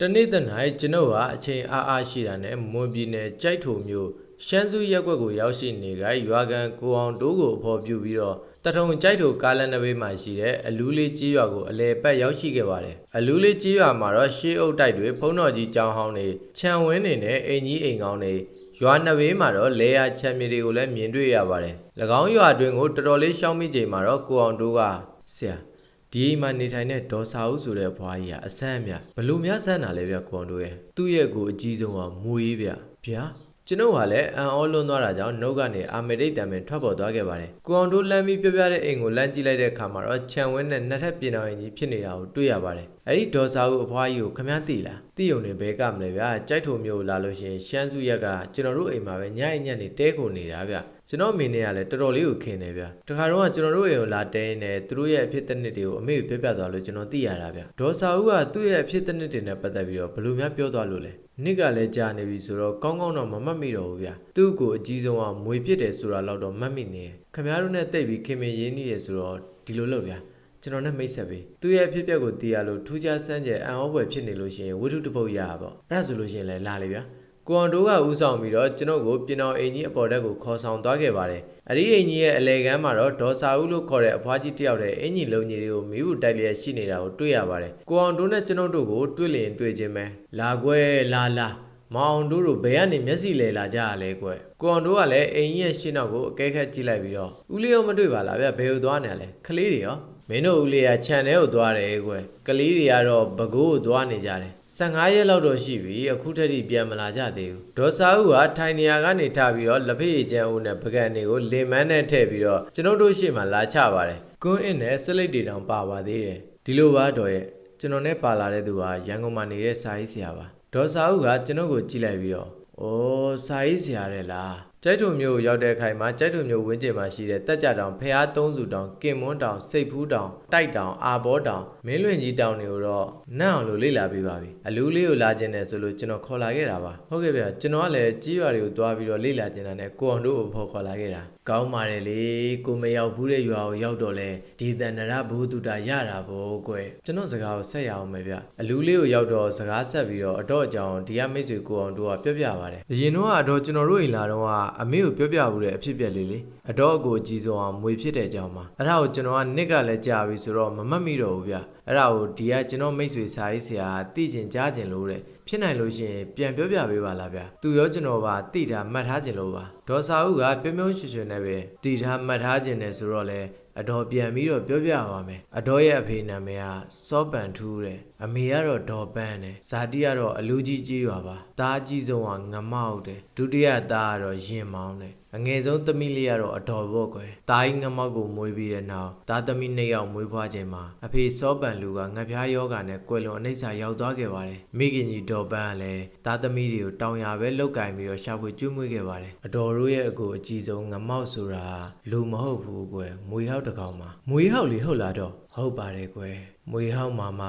တနေ့တနိုင်ကျွန်ုပ်ဟာအချိန်အားအားရှိတာနဲ့မွန်ပြည်နယ်ကြိုက်ထုံမြို့ရှမ်းစုရက်ကွက်ကိုရောက်ရှိနေကြရွာကန်ကိုအောင်တိုးကိုအဖော်ပြုပြီးတော့တထုံကြိုက်ထုကားလမ်းတစ်ဘေးမှာရှိတဲ့အလူးလေးကြီးရွာကိုအလဲပတ်ရောက်ရှိခဲ့ပါတယ်အလူးလေးကြီးရွာမှာတော့ရှေးအုပ်တိုက်တွေဖုံးတော်ကြီးကျောင်းဟောင်းတွေခြံဝင်းတွေနဲ့အိမ်ကြီးအိမ်ကောင်းတွေရွာနှစ်ဘေးမှာတော့လေယာချမ်းမြေတွေကိုလည်းမြင်တွေ့ရပါတယ်၎င်းရွာအတွင်းကိုတော်တော်လေးရှောင်းမိချိန်မှာတော့ကိုအောင်တိုးကဆရာ ဒီအိမ်မှာနေထိုင်တဲ့ဒေါ်စာဦးဆိုတဲ့ဘွားကြီးကအဆန်းအမြဘလို့များဆန်းတာလဲဗျကွန်တို့ရဲ့သူ့ရဲ့ကိုအကြီးဆုံးကမွေးဗျဗျာ ကျွန်ုပ်ကလည်းအံ့ဩလွန်းသွားတာကြောင့်နှုတ်ကနေအာမေရိတ်တံပင်ထွက်ပေါ်သွားခဲ့ပါတယ်။ကွန်တို့လမ်းပြီးပြပြတဲ့အိမ်ကိုလမ်းကြည့်လိုက်တဲ့အခါမှာတော့ခြံဝင်းနဲ့နှစ်ထပ်ပြင်တော်ရင်ကြီးဖြစ်နေတာကိုတွေ့ရပါတယ်။အဲဒီဒေါ်စာဦးအဖွားကြီးကိုခမည်းသိလား။သိုံနေဘဲကမလဲဗျာ။ကြိုက်ထုံမျိုးလာလို့ရှရင်ရှမ်းစုရက်ကကျွန်တော်တို့အိမ်မှာပဲညအိမ်ညက်နေတဲခုန်နေတာဗျ။ကျွန်တော်မိနေကလည်းတော်တော်လေးကိုခင်နေဗျတခါတော့ကကျွန်တော်တို့အိမ်ကိုလာတဲနေသူတို့ရဲ့အဖြစ်တစ်နှစ်တွေကိုအမေကိုပြပြသွားလို့ကျွန်တော်သိရတာဗျဒေါ်စာဦးကသူ့ရဲ့အဖြစ်တစ်နှစ်တွေနဲ့ပတ်သက်ပြီးတော့ဘယ်လိုများပြောသွားလို့လဲ နှစ်ကလည်းကြာနေပြီဆိုတော့ကောင်းကောင်းတော့မမှတ်မိတော့ဘူးဗျသူ့ကိုအကြီးဆုံးကမွေဖြစ်တယ်ဆိုတာတော့တော့မှတ်မိနေတယ်ခမရတို့နဲ့တိတ်ပြီးခင်မင်ရင်းနှီးရဆိုတော့ဒီလိုလုပ်ဗျာကျွန်တော်နဲ့မိတ်ဆက်ပေးသူ့ရဲ့အဖြစ်အပျက်ကိုသိရလို့ထူးခြားစမ်းကြယ်အံ့ဩဖွယ်ဖြစ်နေလို့ရှိရင်ဝိထုတစ်ပုတ်ရပါပေါ့အဲ့ဒါဆိုလို့ရှိရင်လည်းလာလေဗျာ ကိုအောင်တိုးကဦးဆောင်ပြီးတော့ကျွန်ုပ်ကိုပြင်တော်အိမ်ကြီးအပေါ်တက်ကိုခေါ်ဆောင်သွားခဲ့ပါတယ်။အဲ့ဒီအိမ်ကြီးရဲ့အလဲကမ်းမှာတော့ဒေါ်စာဦးလို့ခေါ်တဲ့အဖွားကြီးတစ်ယောက်တဲ့အင်ကြီးလုံးကြီးတွေကိုမိဘူးတိုက်လျက်ရှိနေတာကိုတွေ့ရပါတယ်။ကိုအောင်တိုးနဲ့ကျွန်ုပ်တို့ကိုတွေ့လျင်တွေ့ချင်းပဲ။လာကွယ်လာလာမောင်တို့တို့ဘယ်ကနေမျက်စိလဲလာကြရလဲကွယ်။ကိုအောင်တိုးကလည်းအိမ်ကြီးရဲ့ရှင်းနောက်ကိုအကဲခတ်ကြည့်လိုက်ပြီးတော့ဦးလေးရောမတွေ့ပါလားဗျဘယ်ကိုသွားနေရလဲ။ခလေးတွေရော မင်းတို့ဦးလေးကခြံထဲကိုသွားတယ်ကွယ်။ကလေးတွေကတော့ဘကိုးကိုသွားနေကြတယ်။15ရက်လောက်တော့ရှိပြီအခုထက်ထိပြန်မလာကြသေးဘူးဒေါ်စာဦးကထိုင်နေရာကနေထပြီးတော့လက်ဖေးရည်ကျန်းဦးနဲ့ပကံတွေကိုလင်မန်းနဲ့ထည့်ပြီးတော့ကျွန်တော်တို့ရှေ့မှာလာချပါတယ်ကွန်းအင်းနဲ့စလိတ်တွေတောင်ပါပါသေးတယ်ဒီလိုပါတော့ရဲ့ကျွန်တော်နဲ့ပါလာတဲ့သူကရန်ကုန်မှာနေတဲ့စာရေးဆရာပါဒေါ်စာဦးကကျွန်တော်ကိုကြည့်လိုက်ပြီးတော့အိုးစာရေးဆရာတဲ့လား ကျိုက်ထုံမျိုးရောက်တဲ့ခိုင်မှာကျိုက်ထုံမျိုးဝင်းကျင်မှာရှိတဲ့တက်ကြတောင်ဖះသုံးစုတောင်ကင်မွန်းတောင်စိတ်ဖူးတောင်တိုက်တောင်အာဘောတောင်မင်းလွင်ကြီးတောင်တွေကိုတော့နတ်အောင်လို့လေ့လာပေးပါပြီအလူးလေးကိုလာခြင်းတယ်ဆိုလို့ကျွန်တော်ခေါ်လာခဲ့တာပါဟုတ်ကဲ့ဗျာကျွန်တော်ကလည်းကြီးရွာတွေကိုတွားပြီးတော့လေ့လာခြင်းတာနဲ့ကိုအောင်တို့ကိုဖော်ခေါ်လာခဲ့တာ ကောင်းပါတယ်လေကိုမရောက်ဘူးတဲ့ရွာကိုရောက်တော့လဲဒီတန်နရဘုသူတာရတာဗောကွယ်ကျွန်တော်စကားကိုဆက်ရအောင်ပဲဗျအလူးလေးကိုရောက်တော့စကားဆက်ပြီးတော့အတော့အကြောင်းဒီကမိတ်ဆွေကိုအောင်တို့ကပြောပြပါတယ်အရင်တော့ကတော့ကျွန်တော်တို့အိမ်လာတော့ကအမေကိုပြောပြဘူးတဲ့အဖြစ်ပြက်လေးလေအတော့အကိုအကြီးဆုံးအောင်မွေဖြစ်တဲ့အကြောင်းပါအဲ့ဒါကိုကျွန်တော်ကနစ်ကလည်းကြာပြီဆိုတော့မမှတ်မိတော့ဘူးဗျအဲ့ဒါကိုဒီကကျွန်တော်မိတ်ဆွေစာရေးဆရာကသိကျင်ကြားကျင်လို့တဲ့ ဖြစ်နိုင်လို့ရှိရင်ပြန်ပြောပြပေးပါလားဗျသူရောကျွန်တော်ပါတိထားမှတ်ထားကျင်လို့ပါဒေါ်စာဦးကပြုံးပြုံးရွှွှွှွနဲ့ပဲတိထားမှတ်ထားကျင်တယ်ဆိုတော့လေအတော်ပြန်ပြီးတော့ပြောပြပါမယ်အတော်ရဲ့အဖေနာမည်ကစောပန်ထူးတဲ့အမေကတော့ဒေါ်ပန်းတယ်ဇာတိကတော့အလူကြီးကြီးရွာပါတားအကြီးဆုံးကငမောက်တယ်ဒုတိယသားကတော့ရင်မောင်းတယ် အငယ်ဆုံးသမီးလေးကတော့အတော်ဘော့ကွယ်တားကြီးငမောက်ကိုမွေးပြီးတဲ့နောက်တားသမီးနှစ်ယောက်မွေးဖွားချိန်မှာအဖေစောပန်လူကငပြားယောဂါနဲ့ကွယ်လွန်အနှိမ့်စာရောက်သွားခဲ့ပါတယ်မိခင်ကြီးဒေါ်ပန်းကလည်းတားသမီးတွေကိုတောင်ရပဲလောက်ကင်ပြီးတော့ရှာဖွေကျွေးမွေးခဲ့ပါတယ်အတော်တို့ရဲ့အကိုအကြီးဆုံးငမောက်ဆိုတာလူမဟုတ်ဘူးကွယ်မွေဟောက်တစ်ကောင်မှာမွေဟောက်လေဟုတ်လားတော့ဟုတ်ပါတယ်ကွယ်မွေဟောက်မှာမှ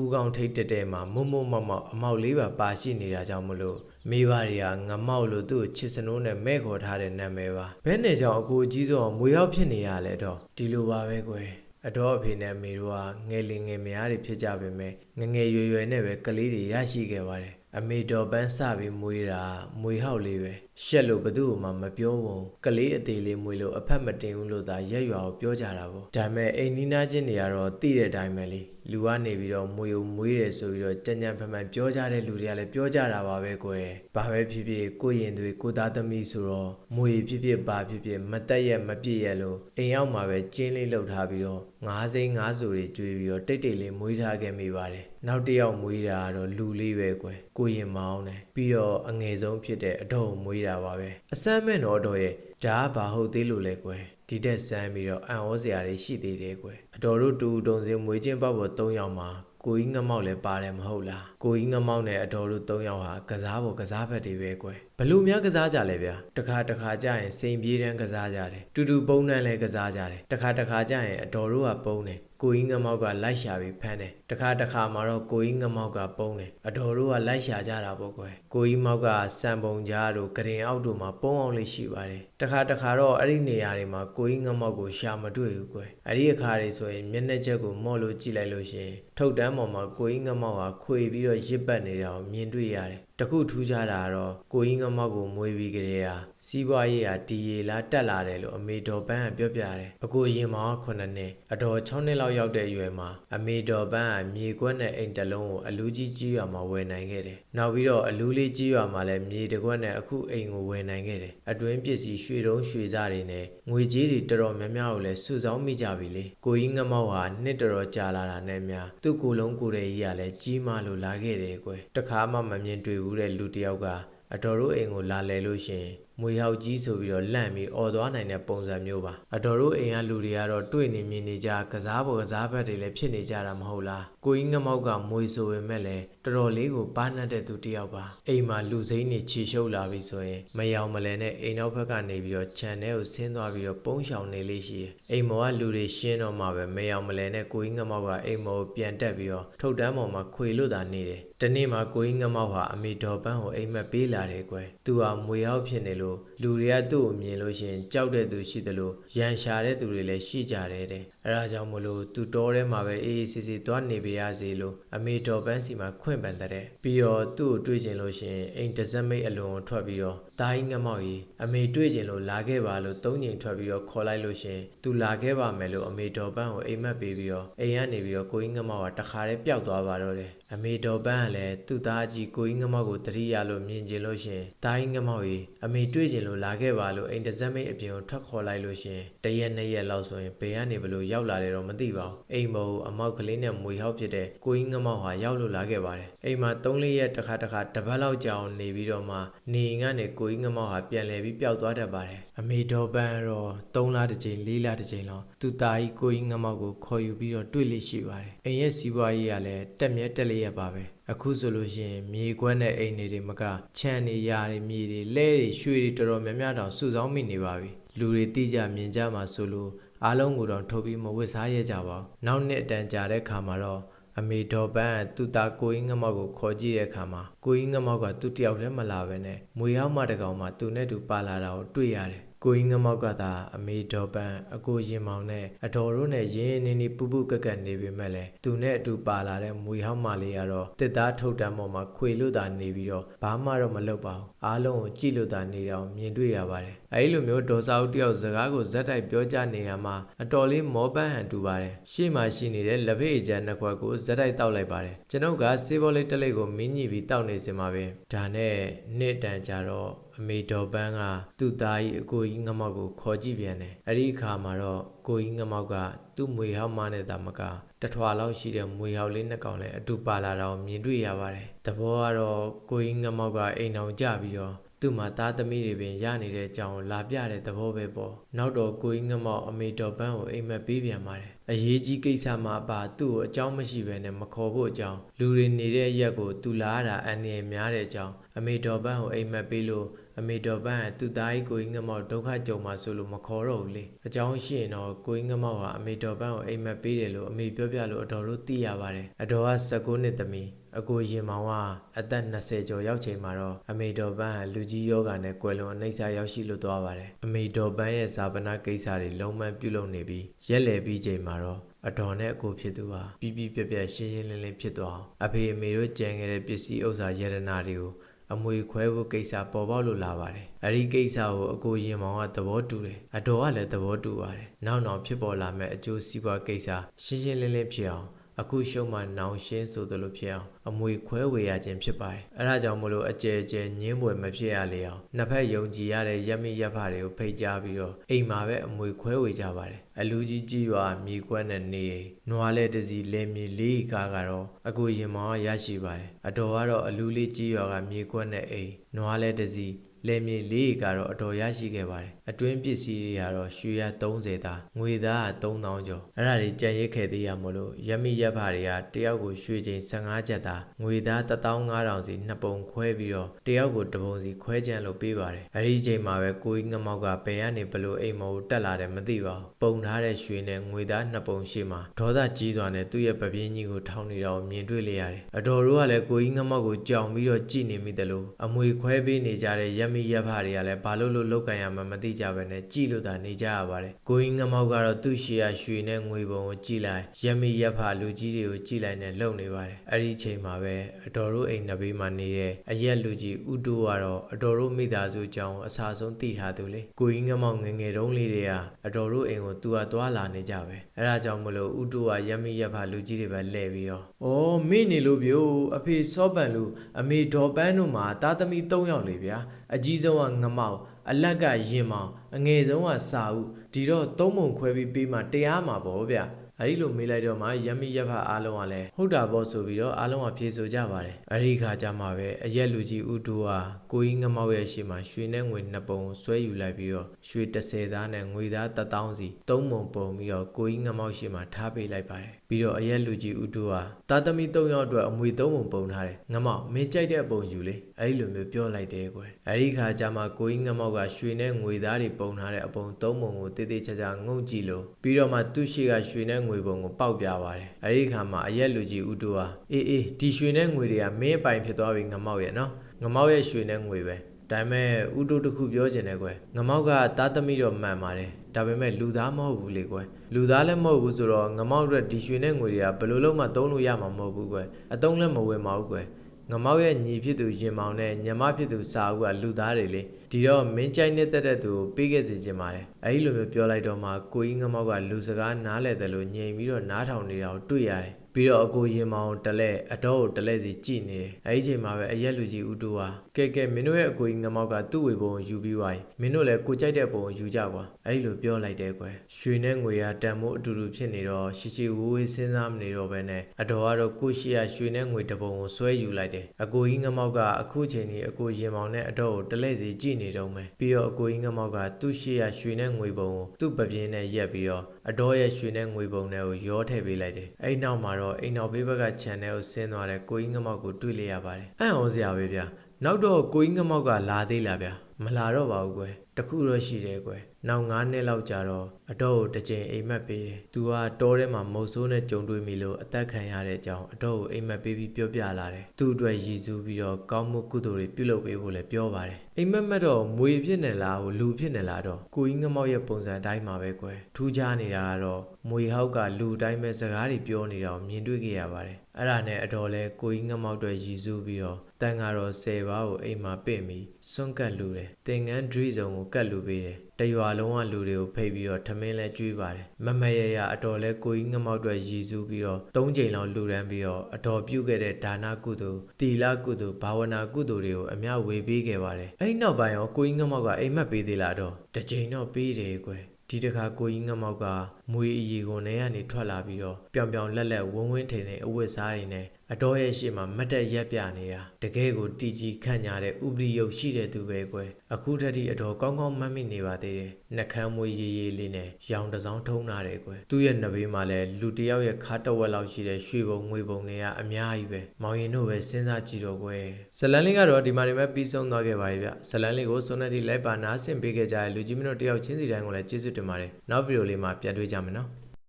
ဦးကောင်ထိတ်တက်တဲ့မှာမုံမုံမောက်မောက်အမောက်လေးပါပါရှိနေတာကြောင့်မလို့ မိဘတွေကငမောက်လို့သူ့ကိုချစ်စနိုးနဲ့မဲ့ခေါ်ထားတဲ့နာမည်ပါဘယ်နဲ့ကြောင့်အကိုအကြီးဆုံးမွေဟောက်ဖြစ်နေရလဲတော့ဒီလိုပါပဲကွယ်အတော်အဖေနဲ့အမေတို့ကငယ်လင်ငယ်မယားတွေဖြစ်ကြပေမဲ့ငငယ်ရွယ်ရွယ်နဲ့ပဲကလေးတွေရရှိခဲ့ပါတယ်အမေတော်ပန်းစပြီးမွေးတာမွေဟောက်လေးပဲရှက်လို့ဘသူ့မှမပြောဘူးကလေးအသေးလေးမွေးလို့အဖက်မတင်ဘူးလို့သာရက်ရွာကိုပြောကြတာပေါ့ဒါပေမဲ့အိမ်နီးနားချင်းတွေကတော့သိတဲ့အတိုင်းပဲလေ လူကနေပြီးတော့မွေုံမွေးတယ်ဆိုပြီးတော့ကြံ့ကြံ့ဖန်ဖန်ပြောကြတဲ့လူတွေကလည်းပြောကြတာပါပဲကွယ်ဘာပဲဖြစ်ဖြစ်ကိုရင်တွေကိုသားသမီးဆိုတော့မွေဖြစ်ဖြစ်ဘာဖြစ်ဖြစ်မတက်ရက်မပြည့်ရက်လို့အိမ်ရောက်မှာပဲကျင်းလေးလှုပ်ထားပြီးတော့ငါးစိမ့်ငါးဆူတွေကျွေးပြီးတော့တိတ်တိတ်လေးမွေးထားခဲ့မိပါတယ်နောက်တစ်ယောက်မွေးတာကတော့လူလေးပဲကွယ်ကိုရင်မောင်းတယ်ပြီးတော့အငယ်ဆုံးဖြစ်တဲ့အတော့မွေးတာပါပဲအစမ်းမဲ့တော့တော့ရဲ့ဒါကဘာဟုတ်သေးလို့လဲကွယ် ဒီတက်ဆန်းပြီးတော့အံ့ဩစရာတွေရှိသေးတယ်ကွယ်အတော်တို့တူတုံစင်းမွေးချင်းပေါက်ပေါ်၃ယောက်မှာကိုကြီးငမောက်လည်းပါတယ်မဟုတ်လားကိုကြီးငမောက်နဲ့အတော်တို့၃ယောက်ဟာကစားပေါ်ကစားဘက်တွေပဲကွယ် ဘလို့များကစားကြလဲဗျာတခါတခါကျရင်စိန်ပြေးတန်းကစားကြတယ်တူတူပုံနှံလဲကစားကြတယ်တခါတခါကျရင်အတော်တို့ကပုံတယ်ကိုကြီးငမောက်ကလိုက်ရှာပြီးဖမ်းတယ်တခါတခါမှာတော့ကိုကြီးငမောက်ကပုံတယ်အတော်တို့ကလိုက်ရှာကြတာပေါ့ကွယ်ကိုကြီးမောက်ကစံပုံကြားတို့ဂရင်အောက်တို့မှာပုံအောင်လေးရှိပါတယ်တခါတခါတော့အဲ့ဒီနေရာတွေမှာကိုကြီးငမောက်ကိုရှာမတွေ့ဘူးကွယ်အဲ့ဒီအခါတွေဆိုရင်မျက်နှာချက်ကိုမော့လို့ကြည့်လိုက်လို့ရှရင်ထုတ်တန်းပေါ်မှာကိုကြီးငမောက်ဟာခွေပြီးတော့ရစ်ပတ်နေတာကိုမြင်တွေ့ရတယ် တခုထူးခြားတာကတော့ကိုကြီးငမောက်ကိုမွေးပြီးကြတဲ့ဟာစီးပွားရေးဟာတီရီလာတက်လာတယ်လို့အမေတော်ပန်းကပြောပြတယ်အကိုရင်မောင်က9နှစ်အတော်6နှစ်လောက်ရောက်တဲ့အရွယ်မှာအမေတော်ပန်းကမြေကွက်နဲ့အိမ်တစ်လုံးကိုအလူကြီးကြီးရွာမှာဝယ်နိုင်ခဲ့တယ်နောက်ပြီးတော့အလူလေးကြီးရွာမှာလည်းမြေတစ်ကွက်နဲ့အခုအိမ်ကိုဝယ်နိုင်ခဲ့တယ်အတွင်းပစ္စည်းရွှေတုံးရွှေစားတွေနဲ့ငွေကြေးတွေတော်တော်များများကိုလည်းစုဆောင်းမိကြပြီလေကိုကြီးငမောက်ဟာနှစ်တော်တော်ကြာလာတာနဲ့များသူ့ကိုယ်လုံးကိုယ်တည်းကြီးကလည်းကြီးမားလို့လာခဲ့တယ်ကွယ်တခါမှမမြင်တွေ့ဘူးတဲ့လူတစ်ယောက်က အတော်တို့အိမ်ကိုလာလဲလို့ရှရင် မွေဟောက်ကြီးဆိုပြီးတော့လန့်ပြီးអော်သွားနိုင်တဲ့ပုံစံမျိုးပါအတော်တို့အိမ်ကလူတွေကတော့တွေ့နေမြင်နေကြကစားပေါ်ကစားဘက်တွေလည်းဖြစ်နေကြတာမဟုတ်လားကိုကြီးငမောက်ကမွေဆိုပေမဲ့လည်းတော်တော်လေးကိုပါနှက်တဲ့သူတစ်ယောက်ပါအိမ်မှာလူစိမ့်နေခြေရှုပ်လာပြီဆိုရင်မယောင်မလဲနဲ့အိမ်နောက်ဘက်ကနေပြီးတော့ခြံထဲကိုဆင်းသွားပြီးတော့ပုံးရှောင်နေလေးရှိတယ်အိမ်မောကလူတွေရှင်းတော့မှပဲမယောင်မလဲနဲ့ကိုကြီးငမောက်ကအိမ်မောကိုပြန်တက်ပြီးတော့ထုတ်တန်းပေါ်မှာခွေလွတ်တာနေတယ်တနေ့မှာကိုကြီးငမောက်ဟာအမေတော်ပန်းကိုအိမ်မက်ပေးလာတယ်ကွယ်သူဟာမွေဟောက်ဖြစ်နေလို့လူတွေကသူ့ကိုမြင်လို့ရှရင်ကြောက်တဲ့သူရှိသလိုရန်ရှာတဲ့သူတွေလည်းရှိကြတယ်တဲ့အဲဒါကြောင့်မလို့သူတော်ထဲမှာပဲအေးအေးဆေးဆေးသွားနေပါရစေလို့အမေတော်ပန်းစီမှာခွင့်ပန်တဲ့ပြီးတော့သူ့ကိုတွေ့ကျင်လို့ရှရင်အိမ်တစ်စက်မိတ်အလွန်ကိုထွက်ပြီးတော့တာကြီးငမောက်ကြီးအမေတွေ့ကျင်လို့လာခဲ့ပါလို့သုံးညင်ထွက်ပြီးတော့ခေါ်လိုက်လို့ရှရင်သူလာခဲ့ပါမယ်လို့အမေတော်ပန်းကိုအိမ်မက်ပေးပြီးတော့အိမ်ကနေပြီးတော့ကိုကြီးငမောက်ကတခါတည်းပျောက်သွားပါတော့တယ်အမေတော်ပန်းကလည်းသူ့သားအကြီးကိုကြီးငမောက်ကိုတတိယလို့မြင်ကျင်လို့ရှရင်တာကြီးငမောက်ကြီးအမေတွေ့ကျင်လို့လာခဲ့ပါလို့အိမ်တစ်စက်မိတ်အပြင်ကိုထွက်ခေါ်လိုက်လို့ရှရင်တရက်နှစ်ရက်လောက်ဆိုရင်ဘယ်ကနေဘလို့ရောက်လာတယ်တော့မသိပါဘူးအိမ်မောအမောက်ကလေးနဲ့မွေဟောက်ဖြစ်တဲ့ကိုကြီးငမောက်ဟာရောက်လို့လာခဲ့ပါတယ်အိမ်မှာ၃-၄ရက်တစ်ခါတစ်ခါတပတ်လောက်ကြာအောင်နေပြီးတော့မှနေအိမ်ကနေကိုကြီးငမောက်ဟာပြန်လဲပြီးပျောက်သွားတတ်ပါတယ်အမေတော်ပန်းတော့၃လတစ်ချိန်၄လတစ်ချိန်လောက်သူသားကြီးကိုကြီးငမောက်ကိုခေါ်ယူပြီးတော့တွေ့လိရှိပါတယ်အိမ်ရဲ့စီးပွားရေးကလည်းတက်မြဲတက်လျက်ပါပဲအခုဆိုလို့ရှိရင်မြေကွက်နဲ့အိမ်တွေတွေမကခြံနေရာတွေမြေတွေလဲတွေရွှေတွေတော်တော်များများတောင်စုဆောင်းမိနေပါပြီလူတွေတိကြမြင်ကြမှာဆိုလို့အားလုံးကိုတော့ထုတ်ပြီးမဝစ်စားရကြပါဘူးနောက်နှစ်အတန်ကြာတဲ့ခါမှာတော့အမေတော်ပန်းကသူ့သားကိုကြီးငမောက်ကိုခေါ်ကြည့်တဲ့အခါမှာကိုကြီးငမောက်ကသူ့တယောက်တည်းမလာပဲနဲ့မွေဟောက်မတကောင်မှသူနဲ့တူပါလာတာကိုတွေ့ရတယ် ကိုကြီးငမောက်ကသာအမေတော်ပန်းအကိုရင်မောင်နဲ့အတော်တို့နဲ့ရင်းရင်းနှီးနှီးပူပူကက်ကက်နေပေမဲ့လည်းသူနဲ့အတူပါလာတဲ့မွေဟောက်မလေးကတော့တစ်သားထုတ်တမ်းပေါ်မှာခွေလို့သာနေပြီးတော့ဘာမှတော့မလုပ်ပါဘူးအားလုံးကိုကြည့်လို့သာနေတော့မြင်တွေ့ရပါတယ်အဲဒီလိုမျိုးဒေါ်စာအုပ်တယောက်စကားကိုဇက်တိုက်ပြောကြနေရမှာအတော်လေးမောပန်းဟန်တူပါတယ်ရှေ့မှာရှိနေတဲ့လက်ဖေးအကျန်းနှစ်ခွက်ကိုဇက်တိုက်တောက်လိုက်ပါတယ်ကျွန်ုပ်ကစေးဘောလေးတစ်လိပ်ကိုမင်းညှိပြီးတောက်နေစင်ပါပဲဒါနဲ့နှစ်တန်ကြတော့ အမေတော်ပန်းကသူ့သားကြီးအကိုကြီးငမောက်ကိုခေါ်ကြည့်ပြန်တယ်အဲ့ဒီအခါမှာတော့ကိုကြီးငမောက်ကသူ့မွေဟောက်မနဲ့တာမကတထွာလောက်ရှိတဲ့မွေဟောက်လေးနှစ်ကောင်လည်းအတူပါလာတာကိုမြင်တွေ့ရပါတယ်တဘောကတော့ကိုကြီးငမောက်ကအိမ်အောင်ကြပြီးတော့သူ့မှာသားသမီးတွေပင်ရနေတဲ့အကြောင်းလာပြတဲ့သဘောပဲပေါ့နောက်တော့ကိုကြီးငမောက်အမေတော်ပန်းကိုအိမ်မက်ပေးပြန်ပါတယ်အရေးကြီးကိစ္စမှာပါသူ့ကိုအကြောင်းမရှိဘဲနဲ့မခေါ်ဖို့အကြောင်းလူတွေနေတဲ့ရက်ကိုသူလာရတာအန္တရာယ်များတဲ့အကြောင်းအမေတော်ပန်းကိုအိမ်မက်ပေးလို့ အမေတော်ပန်းကသူ့သားကြီးကိုကြီးငမောက်ဒုက္ခကြုံမှာဆိုလို့မခေါ်တော့ဘူးလေအကြောင်းရှိရင်တော့ကိုကြီးငမောက်ဟာအမေတော်ပန်းကိုအိမ်မက်ပေးတယ်လို့အမေပြောပြလို့အတော်တို့သိရပါတယ်အတော်က19နှစ်သမီးအကိုရင်မောင်ကအသက်20ကျော်ရောက်ချိန်မှာတော့အမေတော်ပန်းဟာလူကြီးယောဂနဲ့ကွယ်လွန်အနှိမ့်စာရောက်ရှိလို့သွားပါတယ်အမေတော်ပန်းရဲ့ဇာပနာကိစ္စတွေလုံးဝပြုလုပ်နေပြီးရက်လည်ပြီးချိန်မှာတော့အတော်နဲ့အကိုဖြစ်သူဟာပြီးပြီးပြက်ပြက်ရှင်းရှင်းလင်းလင်းဖြစ်သွားအောင်အဖေအမေတို့ကြံခဲ့တဲ့ပစ္စည်းဥစ္စာယရနာတွေကို အမွေခွဲဖို့ကိစ္စပေါ်ပေါက်လို့လာပါတယ်။အဲဒီကိစ္စကိုအကိုရင်မောင်ကသဘောတူတယ်။အတော်ကလည်းသဘောတူပါတယ်။နောက်နောက်ဖြစ်ပေါ်လာမဲ့အကျိုးစီးပွားကိစ္စရှင်းရှင်းလင်းလင်းဖြစ်အောင် အခုရှုံးမှနောင်ရှင်းဆိုသလိုဖြစ်အောင်အမွေခွဲဝေရခြင်းဖြစ်ပါတယ်။အဲဒါကြောင့်မလို့အကျယ်ကျယ်ညင်းပွေမဖြစ်ရလေအောင်နှစ်ဖက်ယုံကြည်ရတဲ့ရက်မိရက်ဖတွေကိုဖိတ်ကြားပြီးတော့အိမ်မှာပဲအမွေခွဲဝေကြပါတယ်။အလူကြီးကြီးရွာမြေကွက်နဲ့နေနွားလဲတစီလဲမြေလေးကားကတော့အကိုရင်မောင်ရရှိပါတယ်။အတော်ကတော့အလူလေးကြီးရွာကမြေကွက်နဲ့အိမ်နွားလဲတစီ လယ်မြေလေးဧကတော့အတော်ရရှိခဲ့ပါတယ်အတွင်းပစ္စည်းတွေကတော့ရွှေရ30သားငွေသားက3000ကျော်အဲ့ဒါတွေကြံရစ်ခဲ့သေးရမလို့ရမိရက်ဖတွေကတယောက်ကိုရွှေချိန်15ကျပ်သားငွေသား15000စီနှစ်ပုံခွဲပြီးတော့တယောက်ကိုတစ်ပုံစီခွဲကြံလို့ပေးပါတယ်အဲ့ဒီအချိန်မှာပဲကိုကြီးငမောက်ကဘယ်ကနေဘလို့အိမ်မောကိုတက်လာတယ်မသိပါဘူးပုံထားတဲ့ရွှေနဲ့ငွေသားနှစ်ပုံရှိမှဒေါသကြီးစွာနဲ့သူ့ရဲ့ပပြင်းကြီးကိုထောင်းနေတာကိုမြင်တွေ့လေရတယ်အတော်တို့ကလည်းကိုကြီးငမောက်ကိုကြောင်ပြီးတော့ကြည်နေမိတယ်လို့အမွေခွဲပေးနေကြတဲ့ရက်မိရက်ဖတွေကလည်းဘာလို့လို့လောက်ကန်ရမှမသိကြပဲနဲ့ကြည်လို့သာနေကြရပါတယ်ကိုကြီးငမောက်ကတော့သူ့ရှေ့ရရွှေနဲ့ငွေပုံကိုကြည်လိုက်ရက်မိရက်ဖလူကြီးတွေကိုကြည်လိုက်နဲ့လုံနေပါတယ်အဲ့ဒီအချိန်မှာပဲအတော်တို့အိမ်နှစ်ဘေးမှာနေတဲ့အရက်လူကြီးဥတိုးကတော့အတော်တို့မိသားစုအကြောင်းအစာဆုံးသိထားသူလေကိုကြီးငမောက်ငယ်ငယ်တုန်းလေးတွေကအတော်တို့အိမ်ကိုသူကသွားလာနေကြပဲအဲ့ဒါကြောင့်မလို့ဥတိုးကရက်မိရက်ဖလူကြီးတွေပဲလှည့်ပြီးတော့ဩမိနေလို့ပြို့အဖေစောပန်လူအမေဒေါ်ပန်းတို့မှာတာသမီ၃ယောက်လေဗျာအကြီးဆုံးကငမောက်အလက်ကရင်မောင်အငယ်ဆုံးကစာဥဒီတော့သုံးပုံခွဲပြီးပေးမှတရားမှာပေါ့ဗျာအဲ့ဒီလိုမေးလိုက်တော့မှရမီရက်ဖအားလုံးကလည်းဟုတ်တာပေါ့ဆိုပြီးတော့အားလုံးကဖြေဆိုကြပါတယ်အဲ့ဒီခါကျမှပဲအရက်လူကြီးဥတူဟာကိုကြီးငမောက်ရဲ့ရှေ့မှာရွှေနဲ့ငွေနှစ်ပုံဆွဲယူလိုက်ပြီးတော့ရွှေ30သားနဲ့ငွေသား1000စီသုံးပုံပုံပြီးတော့ကိုကြီးငမောက်ရှေ့မှာထားပေးလိုက်ပါတယ်ပြီးတော့အရက်လူကြီးဥတူဟာတာသမီ၃ယောက်အတွက်အမွေသုံးပုံပုံထားတယ်ငမောက်မင်းကြိုက်တဲ့ပုံယူလေအဲ့ဒီလိုမျိုးပြောလိုက်တယ်ကွယ်အဲ့ဒီခါကျမှကိုကြီးငမောက်ကရွှေနဲ့ငွေသားတွေပုံထားတဲ့အပုံသုံးပုံကိုတေးသေးချာချာငုံကြည့်လို့ပြီးတော့မှသူ့ရှေ့ကရွှေနဲ့ငွေပုံကိုပေါက်ပြပါတယ်အဲ့ဒီခါမှာအရက်လူကြီးဥတူဟာအေးအေးဒီရွှေနဲ့ငွေတွေကမင်းအပိုင်ဖြစ်သွားပြီငမောက်ရဲ့နော်ငမောက်ရဲ့ရွှေနဲ့ငွေပဲ ဒါပေမဲ့ဥတုတစ်ခုပြောချင်တယ်ကွယ်ငမောက်ကတာသမီတော့မှန်ပါတယ်ဒါပေမဲ့လူသားမဟုတ်ဘူးလေကွယ်လူသားလည်းမဟုတ်ဘူးဆိုတော့ငမောက်အတွက်ဒီရွှေနဲ့ငွေတွေကဘယ်လိုလုပ်မှသုံးလို့ရမှာမဟုတ်ဘူးကွယ်အတုံးလည်းမဝင်ပါဘူးကွယ်ငမောက်ရဲ့ညီဖြစ်သူရင်မောင်နဲ့ညမဖြစ်သူစာဦးကလူသားတွေလေဒီတော့မင်းကြိုက်နေတဲ့တဲ့သူကိုပေးခဲ့စီခြင်းပါတယ်အဲဒီလိုမျိုးပြောလိုက်တော့မှကိုကြီးငမောက်ကလူစကားနားလဲတယ်လို့ညင်ပြီးတော့နားထောင်နေတာကိုတွေ့ရတယ်ပြီးတော့အကိုရင်မောင်တလဲအတော့ကိုတလဲစီကြည်နေတယ်အဲဒီချိန်မှာပဲအရက်လူကြီးဦးတူဟာကဲကဲမင်းတို့ရဲ့အကိုကြီးငမောက်ကသူ့ဝေပုံကိုယူပြီးသွားပြီမင်းတို့လည်းကိုကြိုက်တဲ့ပုံကိုယူကြကွာအဲဒီလိုပြောလိုက်တယ်ကွယ်ရွှေနဲ့ငွေကတန်မိုးအတူတူဖြစ်နေတော့ရှိရှိဝေးဝေးစဉ်းစားမနေတော့ဘဲနဲ့အတော်ကတော့ကိုရှိရရွှေနဲ့ငွေတပုံကိုဆွဲယူလိုက်တယ်အကိုကြီးငမောက်ကအခုချိန်ကြီးအကိုရင်မောင်နဲ့အတော့ကိုတလဲစီကြည်နေတော့မယ်ပြီးတော့အကိုကြီးငမောက်ကသူ့ရှိရရွှေနဲ့ငွေပုံကိုသူ့ပပြင်းနဲ့ရက်ပြီးတော့အတော်ရဲ့ရွှေနဲ့ငွေပုံတွေကိုရောထည့်ပေးလိုက်တယ်အဲဒီနောက်မှာတော့အိမ်နောက်ဘေးဘက်က channel ကိုဆင်းသွားတဲ့ကိုကြီးငမောက်ကိုတွေ့လိုက်ရပါတယ်အံ့ဩစရာပဲဗျာနောက်တော့ကိုကြီးငမောက်ကလာသေးလားဗျာ မလာတော့ပါဘူးကွယ်တခုတော့ရှိတယ်ကွယ်နောက်9နှစ်လောက်ကြာတော့အတော့ကိုတစ်ကြိမ်အိမ်မက်ပေးတယ်။ "तू ကတောထဲမှာမုတ်ဆိုးနဲ့ကြုံတွေ့မိလို့အသက်ခံရတဲ့အကြောင်းအတော့ကိုအိမ်မက်ပေးပြီးပြောပြလာတယ်။သူ့အတွက်ရည်စူးပြီးတော့ကောင်းမှုကုသိုလ်တွေပြုလုပ်ပေးဖို့လည်းပြောပါတယ်။အိမ်မက်မက်တော့မွေဖြစ်နေလားဟိုလူဖြစ်နေလားတော့ကိုကြီးငမောက်ရဲ့ပုံစံအတိုင်းမှာပဲကွယ်။ထူးခြားနေတာကတော့မွေဟောက်ကလူအတိုင်းပဲစကားတွေပြောနေတာကိုမြင်တွေ့ခဲ့ရပါတယ်။ အဲ့ဒါနဲ့အတော်လဲကိုကြီးငမောက်အတွက်ရည်စူးပြီးတော့တန်ကတော့10ပါးကိုအိမ်မှာပင့်ပြီးစွန့်ကတ်လူတယ်။သင်္ကန်းဒရီစုံကိုကတ်လူပေးတယ်။တရွာလုံးကလူတွေကိုဖိတ်ပြီးတော့ထမင်းလဲကျွေးပါတယ်မမရရအတော်လဲကိုကြီးငမောက်အတွက်ရည်စူးပြီးတော့၃ချိန်လောက်လှူဒန်းပြီးတော့အတော်ပြုတ်ခဲ့တဲ့ဒါနကုသိုလ်တီလာကုသိုလ်ဘာဝနာကုသိုလ်တွေကိုအများဝေပေးခဲ့ပါတယ်အဲ့ဒီနောက်ပိုင်းရောကိုကြီးငမောက်ကအိမ်မက်ပေးသေးလားတော့တစ်ချိန်တော့ပေးတယ်ကွယ် ဒီတခါကိုကြီးငမောက်ကမွေအီကိုနေကနေထွက်လာပြီးတော့ပြောင်ပြောင်လက်လက်ဝင်းဝင်းထိန်ထိန်အဝတ်စားတွေနဲ့ အတော်ရဲ့ရှေ့မှာမတ်တက်ရက်ပြနေတာတကယ်ကိုတီကြီးခန့်ညာတဲ့ဥပရိယုတ်ရှိတဲ့သူပဲကွယ်အခုထက်ထိအတော်ကောင်းကောင်းမှတ်မိနေပါသေးတယ်နှကမ်းမွေးရေးရေးလေးနဲ့ရောင်တစောင်းထုံးထားတယ်ကွယ်သူ့ရဲ့နှဘေးမှာလည်းလူတစ်ယောက်ရဲ့ခါတဝက်လောက်ရှိတဲ့ရွှေပုံငွေပုံတွေကအများကြီးပဲမောင်ရင်တို့ပဲစဉ်းစားကြည့်တော့ကွယ်ဇလန်လေးကတော့ဒီမှာနေမဲ့ပြီးဆုံးသွားခဲ့ပါပြီဗျဇလန်လေးကိုစွန်နက်တီလိုက်ပါနာဆင်ပေးခဲ့ကြတဲ့လူကြီးမင်းတို့တယောက်ချင်းစီတိုင်းကိုလည်းကျေးဇူးတင်ပါတယ်နောက်ဗီဒီယိုလေးမှာပြန်တွေ့ကြမယ်နော်